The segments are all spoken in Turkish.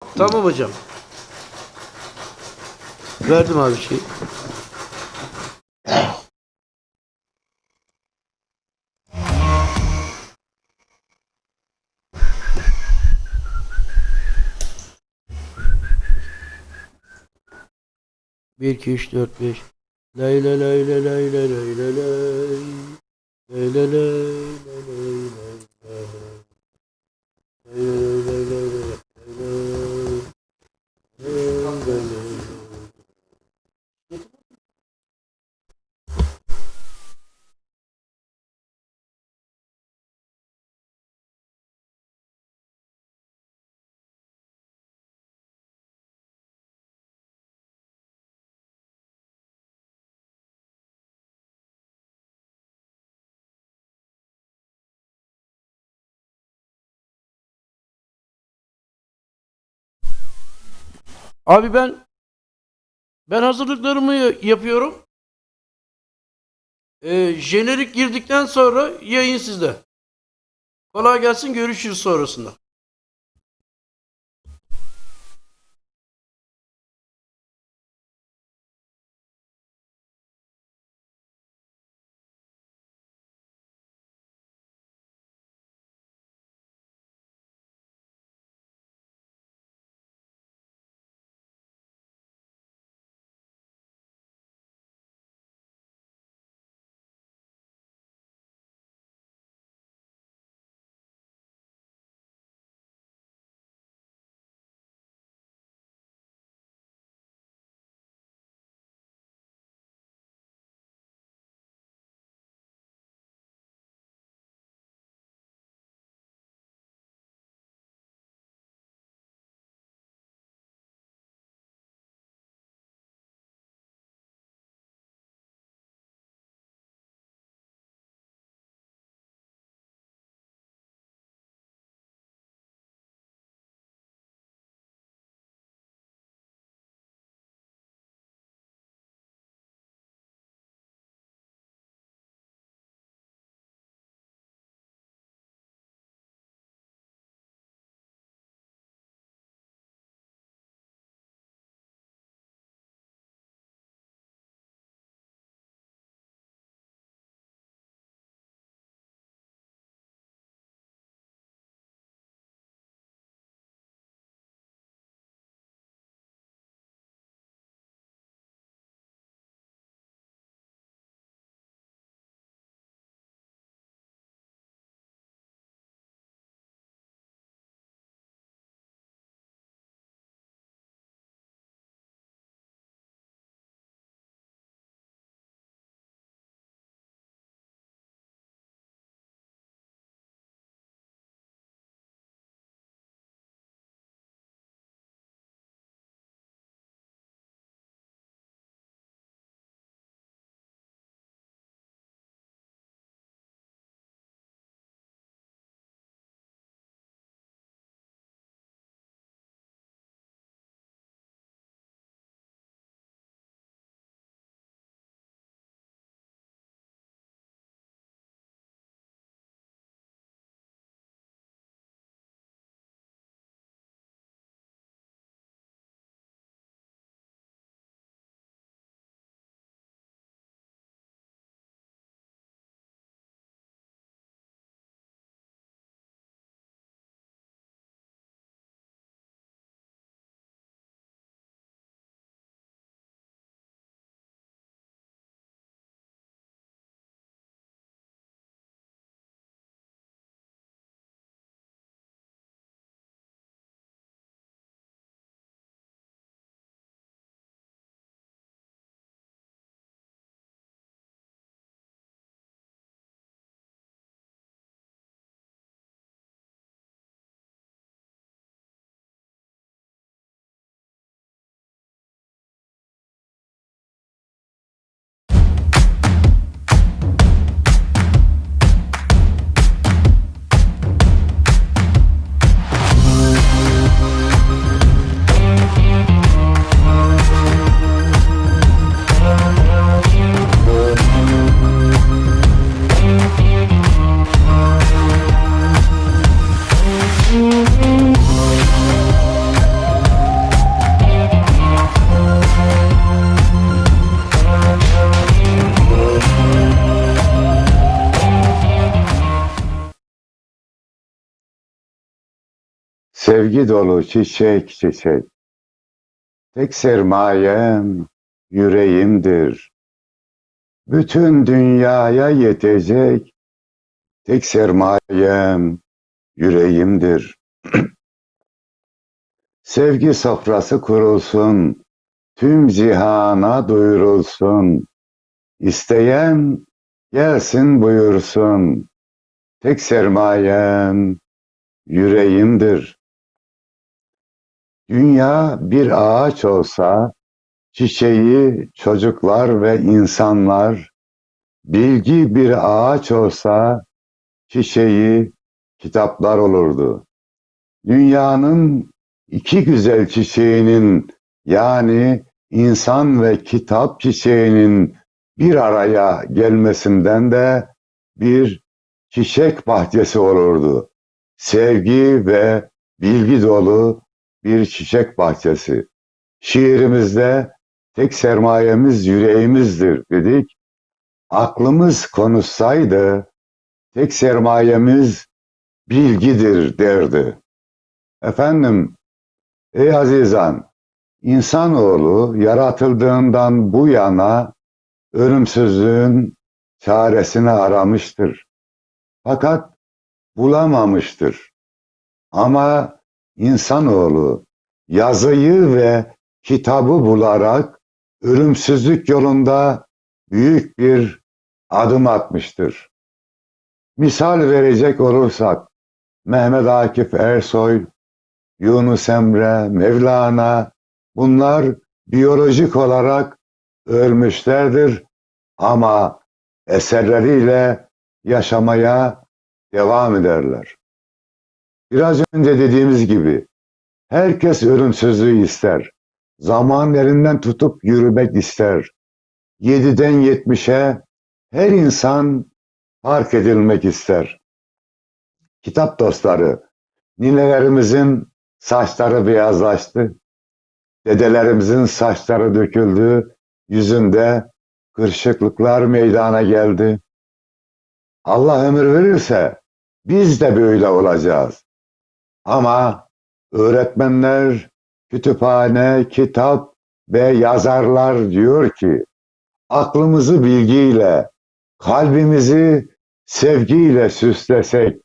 Tamam hocam. Verdim abi şey. Bir, iki, üç, dört, beş. Lay lay lay lay lay lay lay. Lay lay lay lay lay lay lay. Lay lay lay lay lay lay lay. Abi ben ben hazırlıklarımı ya- yapıyorum. Ee, jenerik girdikten sonra yayın sizde. Kolay gelsin görüşürüz sonrasında. Sevgi dolu çiçek çiçek. Tek sermayem yüreğimdir. Bütün dünyaya yetecek tek sermayem yüreğimdir. Sevgi sofrası kurulsun, tüm cihana duyurulsun. İsteyen gelsin buyursun. Tek sermayem yüreğimdir. Dünya bir ağaç olsa, çiçeği çocuklar ve insanlar, bilgi bir ağaç olsa, çiçeği kitaplar olurdu. Dünyanın iki güzel çiçeğinin yani insan ve kitap çiçeğinin bir araya gelmesinden de bir çiçek bahçesi olurdu. Sevgi ve bilgi dolu bir çiçek bahçesi. Şiirimizde tek sermayemiz yüreğimizdir dedik. Aklımız konuşsaydı tek sermayemiz bilgidir derdi. Efendim, ey azizan, insanoğlu yaratıldığından bu yana ölümsüzlüğün çaresini aramıştır. Fakat bulamamıştır. Ama insanoğlu yazıyı ve kitabı bularak ölümsüzlük yolunda büyük bir adım atmıştır. Misal verecek olursak Mehmet Akif Ersoy, Yunus Emre, Mevlana bunlar biyolojik olarak ölmüşlerdir ama eserleriyle yaşamaya devam ederler. Biraz önce dediğimiz gibi herkes ölümsüzlüğü ister. Zaman elinden tutup yürümek ister. 7'den 70'e her insan fark edilmek ister. Kitap dostları, ninelerimizin saçları beyazlaştı. Dedelerimizin saçları döküldü. Yüzünde kırışıklıklar meydana geldi. Allah ömür verirse biz de böyle olacağız. Ama öğretmenler, kütüphane, kitap ve yazarlar diyor ki aklımızı bilgiyle, kalbimizi sevgiyle süslesek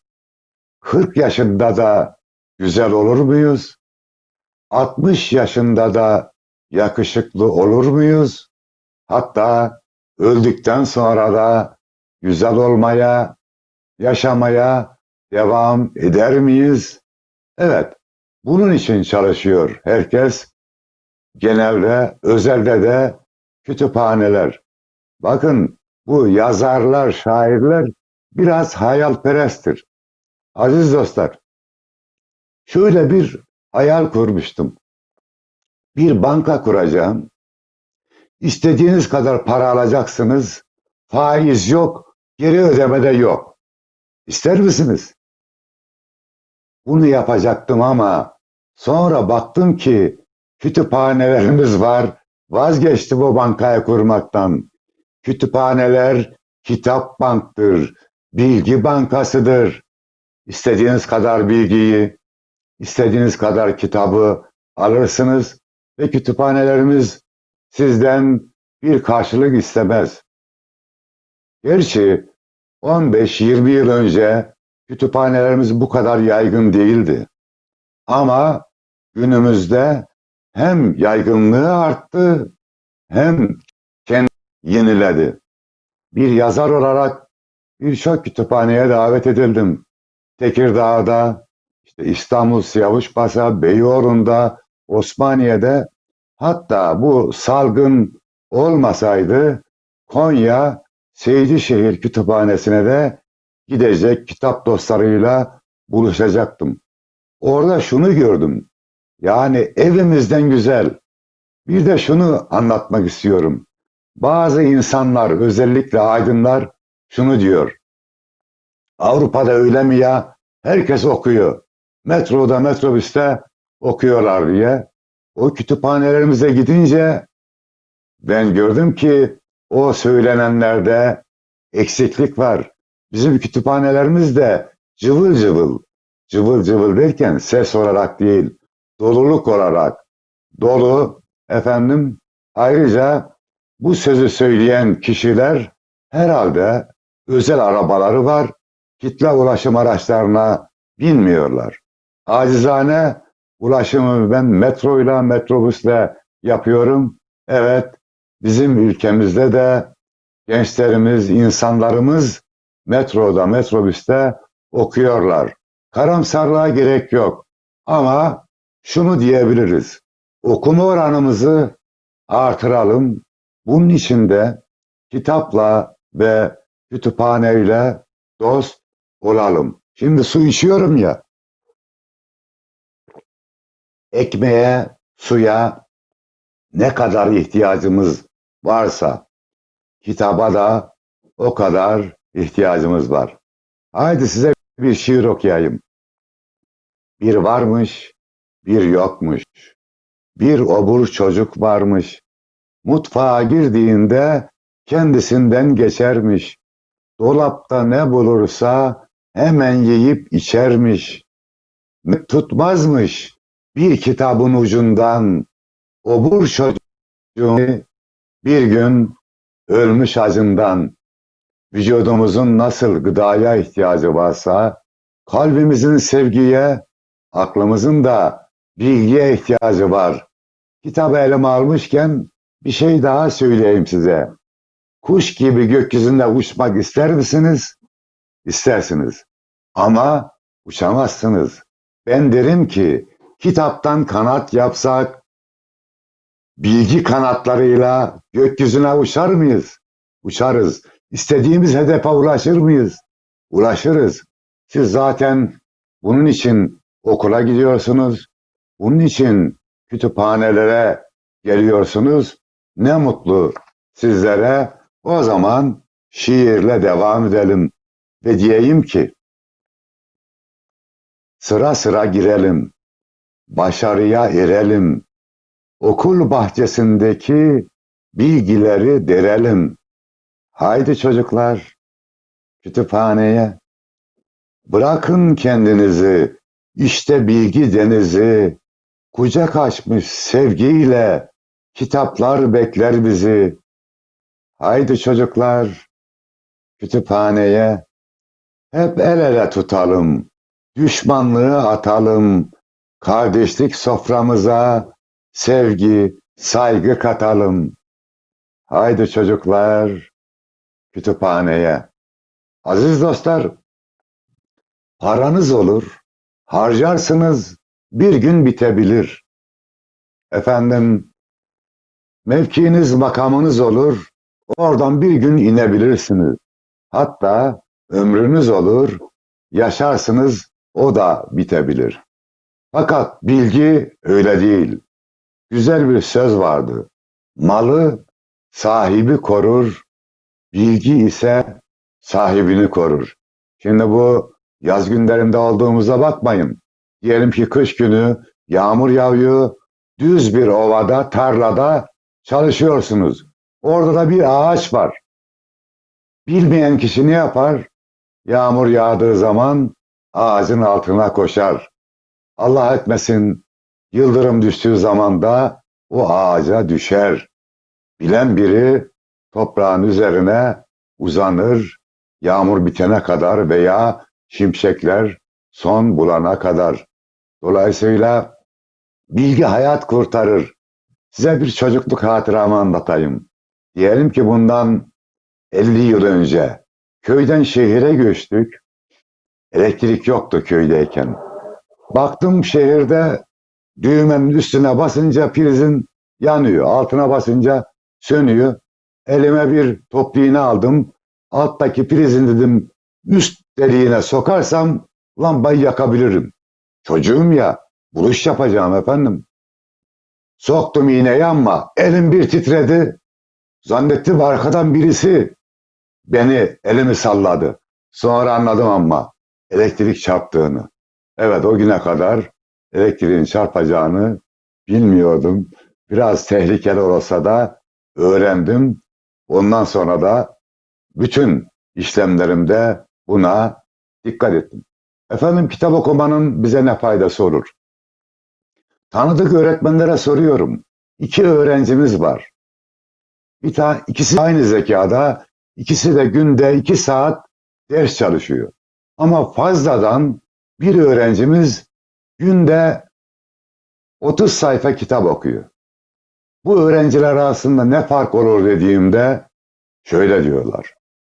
40 yaşında da güzel olur muyuz? 60 yaşında da yakışıklı olur muyuz? Hatta öldükten sonra da güzel olmaya, yaşamaya devam eder miyiz? Evet, bunun için çalışıyor herkes. Genelde, özelde de kütüphaneler. Bakın bu yazarlar, şairler biraz hayalperesttir. Aziz dostlar, şöyle bir hayal kurmuştum. Bir banka kuracağım. İstediğiniz kadar para alacaksınız. Faiz yok, geri ödeme de yok. İster misiniz? Bunu yapacaktım ama sonra baktım ki kütüphanelerimiz var. Vazgeçtim o bankaya kurmaktan. Kütüphaneler kitap banktır, bilgi bankasıdır. İstediğiniz kadar bilgiyi, istediğiniz kadar kitabı alırsınız ve kütüphanelerimiz sizden bir karşılık istemez. Gerçi 15-20 yıl önce kütüphanelerimiz bu kadar yaygın değildi. Ama günümüzde hem yaygınlığı arttı hem kendi yeniledi. Bir yazar olarak birçok kütüphaneye davet edildim. Tekirdağ'da, işte İstanbul Siyavuşpasa, Beyoğlu'nda, Osmaniye'de hatta bu salgın olmasaydı Konya Seydişehir Kütüphanesi'ne de gidecek kitap dostlarıyla buluşacaktım. Orada şunu gördüm. Yani evimizden güzel. Bir de şunu anlatmak istiyorum. Bazı insanlar özellikle aydınlar şunu diyor. Avrupa'da öyle mi ya? Herkes okuyor. Metroda, metrobüste okuyorlar diye. O kütüphanelerimize gidince ben gördüm ki o söylenenlerde eksiklik var. Bizim kütüphanelerimiz de cıvıl cıvıl. cıvıl cıvıl derken ses olarak değil, doluluk olarak. Dolu efendim ayrıca bu sözü söyleyen kişiler herhalde özel arabaları var. Kitle ulaşım araçlarına binmiyorlar. Acizane ulaşımı ben metroyla, metrobüsle yapıyorum. Evet, bizim ülkemizde de gençlerimiz, insanlarımız metroda, metrobüste okuyorlar. Karamsarlığa gerek yok. Ama şunu diyebiliriz. Okuma oranımızı artıralım. Bunun için de kitapla ve kütüphaneyle dost olalım. Şimdi su içiyorum ya. Ekmeğe, suya ne kadar ihtiyacımız varsa kitaba da o kadar ihtiyacımız var. Haydi size bir şiir okuyayım. Bir varmış, bir yokmuş. Bir obur çocuk varmış. Mutfağa girdiğinde kendisinden geçermiş. Dolapta ne bulursa hemen yiyip içermiş. Ne Tutmazmış bir kitabın ucundan. Obur çocuğu bir gün ölmüş acından. Vücudumuzun nasıl gıdaya ihtiyacı varsa, kalbimizin sevgiye, aklımızın da bilgiye ihtiyacı var. Kitabı elime almışken bir şey daha söyleyeyim size. Kuş gibi gökyüzünde uçmak ister misiniz? İstersiniz. Ama uçamazsınız. Ben derim ki kitaptan kanat yapsak, bilgi kanatlarıyla gökyüzüne uçar mıyız? Uçarız. İstediğimiz hedefe ulaşır mıyız? Ulaşırız. Siz zaten bunun için okula gidiyorsunuz. Bunun için kütüphanelere geliyorsunuz. Ne mutlu sizlere. O zaman şiirle devam edelim ve diyeyim ki sıra sıra girelim. Başarıya erelim. Okul bahçesindeki bilgileri derelim. Haydi çocuklar, kütüphaneye. Bırakın kendinizi, işte bilgi denizi. Kucak açmış sevgiyle kitaplar bekler bizi. Haydi çocuklar, kütüphaneye. Hep el ele tutalım, düşmanlığı atalım. Kardeşlik soframıza sevgi, saygı katalım. Haydi çocuklar, kütüphaneye. Aziz dostlar, paranız olur, harcarsınız, bir gün bitebilir. Efendim, mevkiniz, makamınız olur, oradan bir gün inebilirsiniz. Hatta ömrünüz olur, yaşarsınız, o da bitebilir. Fakat bilgi öyle değil. Güzel bir söz vardı. Malı sahibi korur, bilgi ise sahibini korur. Şimdi bu yaz günlerinde olduğumuza bakmayın. Diyelim ki kış günü yağmur yağıyor, düz bir ovada, tarlada çalışıyorsunuz. Orada da bir ağaç var. Bilmeyen kişi ne yapar? Yağmur yağdığı zaman ağacın altına koşar. Allah etmesin yıldırım düştüğü zaman da o ağaca düşer. Bilen biri toprağın üzerine uzanır, yağmur bitene kadar veya şimşekler son bulana kadar. Dolayısıyla bilgi hayat kurtarır. Size bir çocukluk hatıramı anlatayım. Diyelim ki bundan 50 yıl önce köyden şehire göçtük. Elektrik yoktu köydeyken. Baktım şehirde düğmenin üstüne basınca prizin yanıyor. Altına basınca sönüyor. Elime bir top iğne aldım. Alttaki prizin dedim üst deliğine sokarsam lambayı yakabilirim. Çocuğum ya buluş yapacağım efendim. Soktum iğneyi ama elim bir titredi. Zannettim arkadan birisi beni elimi salladı. Sonra anladım ama elektrik çarptığını. Evet o güne kadar elektriğin çarpacağını bilmiyordum. Biraz tehlikeli olsa da öğrendim. Ondan sonra da bütün işlemlerimde buna dikkat ettim. Efendim kitap okumanın bize ne faydası olur? Tanıdık öğretmenlere soruyorum. İki öğrencimiz var. Bir tane, ikisi aynı zekada, ikisi de günde iki saat ders çalışıyor. Ama fazladan bir öğrencimiz günde 30 sayfa kitap okuyor. Bu öğrenciler arasında ne fark olur dediğimde şöyle diyorlar.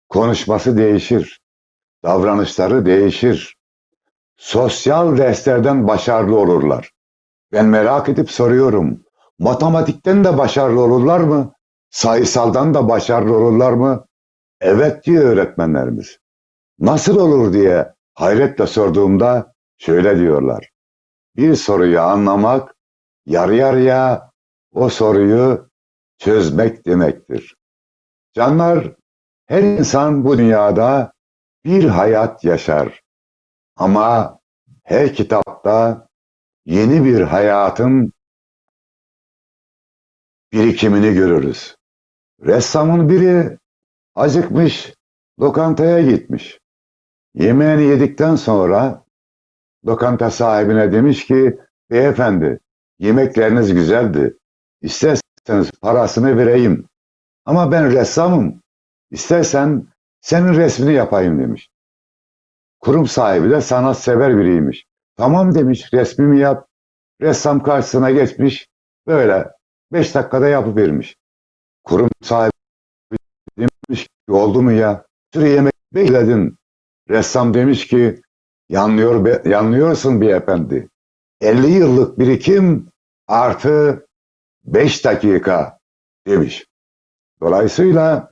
Konuşması değişir, davranışları değişir. Sosyal derslerden başarılı olurlar. Ben merak edip soruyorum. Matematikten de başarılı olurlar mı? Sayısaldan da başarılı olurlar mı? Evet diyor öğretmenlerimiz. Nasıl olur diye hayretle sorduğumda şöyle diyorlar. Bir soruyu anlamak yarı yarıya o soruyu çözmek demektir. Canlar, her insan bu dünyada bir hayat yaşar. Ama her kitapta yeni bir hayatın birikimini görürüz. Ressamın biri acıkmış, lokantaya gitmiş. Yemeğini yedikten sonra lokanta sahibine demiş ki, beyefendi yemekleriniz güzeldi. İsterseniz parasını vereyim. Ama ben ressamım. İstersen senin resmini yapayım demiş. Kurum sahibi de sanatsever biriymiş. Tamam demiş resmimi yap. Ressam karşısına geçmiş. Böyle beş dakikada yapıvermiş. Kurum sahibi demiş ki oldu mu ya? Sürü yemek bekledin. Ressam demiş ki yanlıyor, yanlıyorsun beyefendi. 50 yıllık birikim artı 5 dakika demiş. Dolayısıyla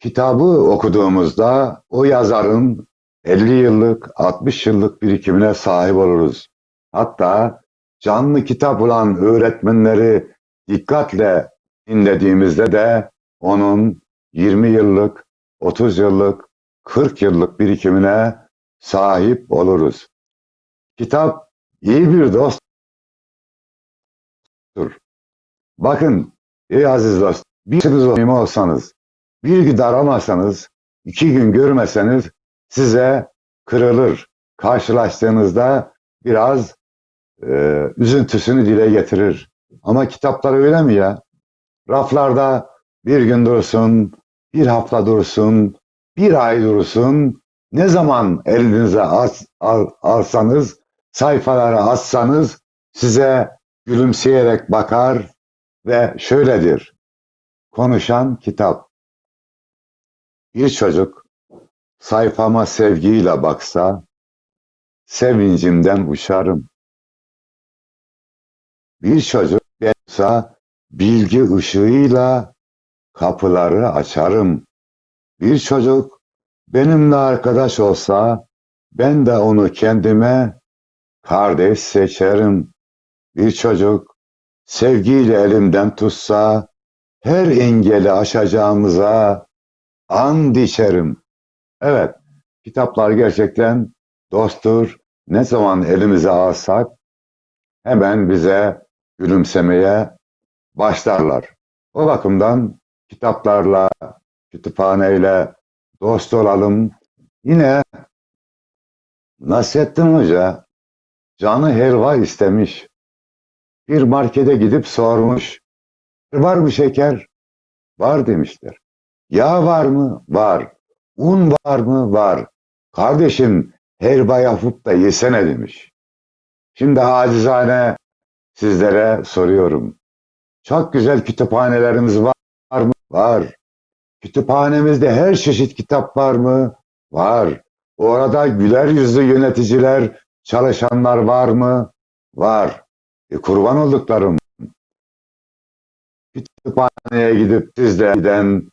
kitabı okuduğumuzda o yazarın 50 yıllık, 60 yıllık birikimine sahip oluruz. Hatta canlı kitap olan öğretmenleri dikkatle dinlediğimizde de onun 20 yıllık, 30 yıllık, 40 yıllık birikimine sahip oluruz. Kitap iyi bir dosttur. Bakın ey aziz dost, bir şizofreni olsanız, bir gün aramazsanız, iki gün görmeseniz size kırılır. Karşılaştığınızda biraz e, üzüntüsünü dile getirir. Ama kitaplar öyle mi ya? Raflarda bir gün dursun, bir hafta dursun, bir ay dursun. Ne zaman elinize as- al- alsanız, sayfaları açsanız size gülümseyerek bakar ve şöyledir. Konuşan kitap. Bir çocuk sayfama sevgiyle baksa, sevincimden uçarım. Bir çocuk bensa bilgi ışığıyla kapıları açarım. Bir çocuk benimle arkadaş olsa, ben de onu kendime kardeş seçerim. Bir çocuk sevgiyle elimden tutsa, her engeli aşacağımıza and içerim. Evet, kitaplar gerçekten dosttur. Ne zaman elimize alsak hemen bize gülümsemeye başlarlar. O bakımdan kitaplarla, kütüphaneyle dost olalım. Yine Nasrettin Hoca canı helva istemiş. Bir markete gidip sormuş. Var mı şeker? Var demişler. Yağ var mı? Var. Un var mı? Var. Kardeşim helva yapıp da yesene demiş. Şimdi acizane sizlere soruyorum. Çok güzel kütüphanelerimiz var mı? Var. Kütüphanemizde her çeşit kitap var mı? Var. Orada güler yüzlü yöneticiler, çalışanlar var mı? Var. E, kurban olduklarım. Kütüphaneye gidip siz de giden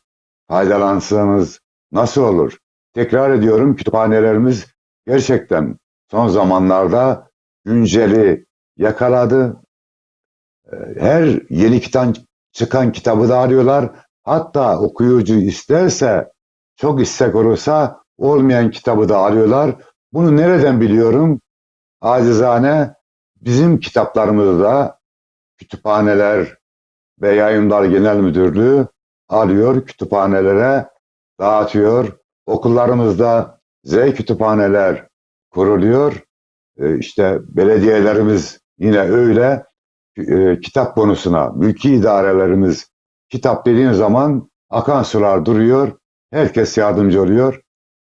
faydalansanız nasıl olur? Tekrar ediyorum kütüphanelerimiz gerçekten son zamanlarda günceli yakaladı. E, Her yeni kitap çıkan kitabı da arıyorlar. Hatta okuyucu isterse çok istek olursa olmayan kitabı da arıyorlar. Bunu nereden biliyorum? Acizane bizim kitaplarımızda kütüphaneler ve Yayınlar Genel Müdürlüğü alıyor kütüphanelere dağıtıyor. Okullarımızda Z kütüphaneler kuruluyor. E, işte belediyelerimiz yine öyle e, kitap konusuna, mülki idarelerimiz kitap dediğin zaman akan sular duruyor. Herkes yardımcı oluyor.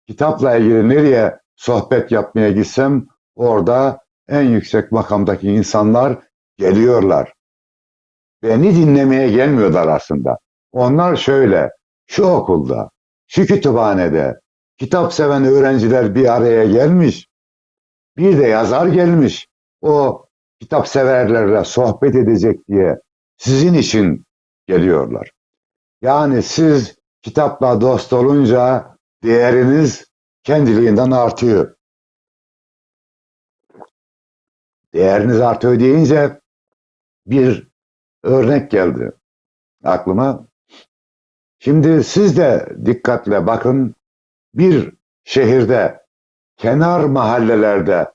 Kitapla ilgili nereye sohbet yapmaya gitsem orada en yüksek makamdaki insanlar geliyorlar. Beni dinlemeye gelmiyorlar aslında. Onlar şöyle, şu okulda, şu kütüphanede kitap seven öğrenciler bir araya gelmiş. Bir de yazar gelmiş. O kitap severlerle sohbet edecek diye sizin için geliyorlar. Yani siz kitapla dost olunca değeriniz kendiliğinden artıyor. Değeriniz artıyor deyince bir örnek geldi aklıma. Şimdi siz de dikkatle bakın bir şehirde kenar mahallelerde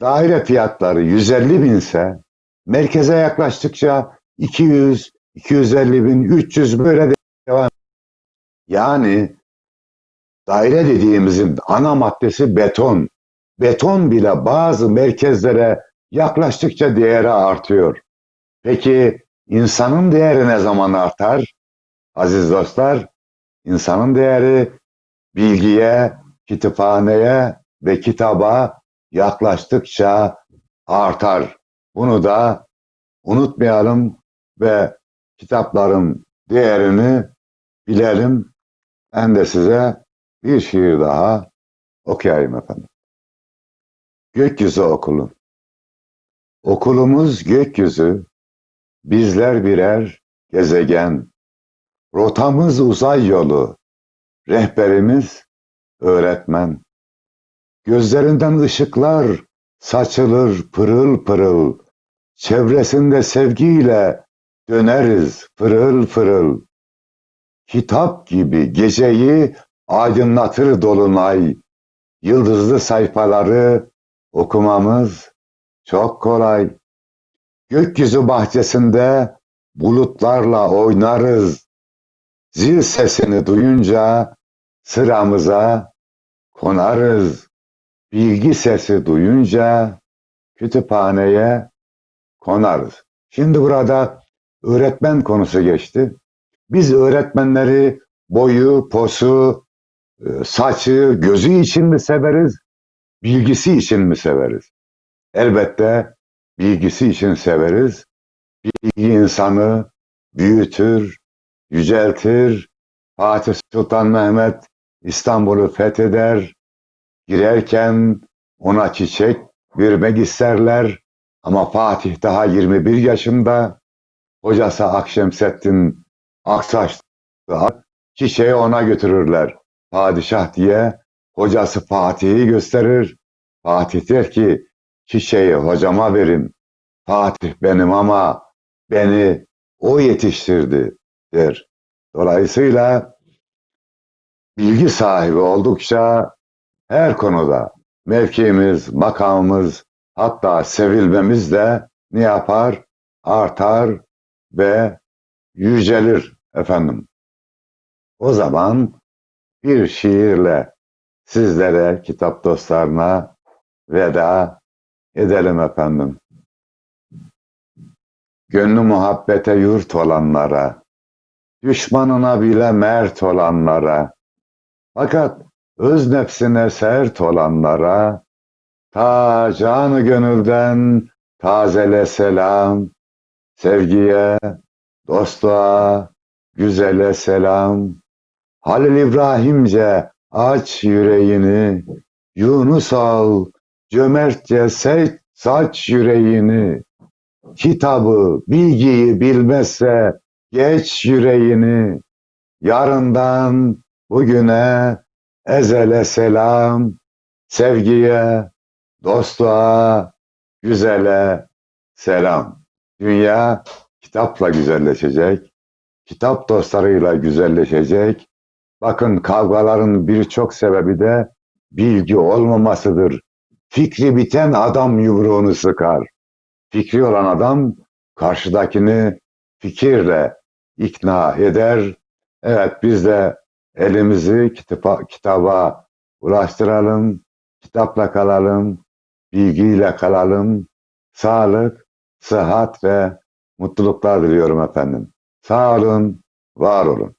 daire fiyatları 150 binse merkeze yaklaştıkça 200, 250 bin, 300 böyle devam. Yani daire dediğimizin ana maddesi beton. Beton bile bazı merkezlere yaklaştıkça değeri artıyor. Peki insanın değeri ne zaman artar? Aziz dostlar, insanın değeri bilgiye, kütüphaneye ve kitaba yaklaştıkça artar. Bunu da unutmayalım ve kitapların değerini bilelim. Ben de size bir şiir daha okuyayım efendim. Gökyüzü okulu. Okulumuz gökyüzü, bizler birer gezegen. Rotamız uzay yolu, rehberimiz öğretmen. Gözlerinden ışıklar saçılır pırıl pırıl. Çevresinde sevgiyle döneriz fırıl fırıl. Kitap gibi geceyi aydınlatır dolunay. Yıldızlı sayfaları okumamız çok kolay. Gökyüzü bahçesinde bulutlarla oynarız. Zil sesini duyunca sıramıza konarız. Bilgi sesi duyunca kütüphaneye konarız. Şimdi burada öğretmen konusu geçti. Biz öğretmenleri boyu, posu, e, saçı, gözü için mi severiz? Bilgisi için mi severiz? Elbette bilgisi için severiz. Bilgi insanı büyütür, yüceltir. Fatih Sultan Mehmet İstanbul'u fetheder. Girerken ona çiçek vermek isterler. Ama Fatih daha 21 yaşında. Hocası Akşemseddin Aksaç çiçeği ona götürürler. Padişah diye hocası Fatih'i gösterir. Fatih der ki çiçeği hocama verin. Fatih benim ama beni o yetiştirdi der. Dolayısıyla bilgi sahibi oldukça her konuda mevkiimiz, makamımız, hatta sevilmemiz de ne yapar? Artar ve yücelir efendim. O zaman bir şiirle sizlere, kitap dostlarına veda edelim efendim. Gönlü muhabbete yurt olanlara, düşmanına bile mert olanlara, fakat öz nefsine sert olanlara, ta canı gönülden tazele selam, sevgiye, dostluğa, güzele selam. Halil İbrahimce aç yüreğini, Yunus al, cömertçe seç, saç yüreğini. Kitabı, bilgiyi bilmezse geç yüreğini. Yarından bugüne ezele selam, sevgiye, dostluğa, güzele selam. Dünya kitapla güzelleşecek, kitap dostlarıyla güzelleşecek. Bakın kavgaların birçok sebebi de bilgi olmamasıdır. Fikri biten adam yumruğunu sıkar. Fikri olan adam karşıdakini fikirle ikna eder. Evet biz de elimizi kitaba, kitaba ulaştıralım. kitapla kalalım, bilgiyle kalalım. Sağlık, sıhhat ve mutluluklar diliyorum efendim. Sağ olun, var olun.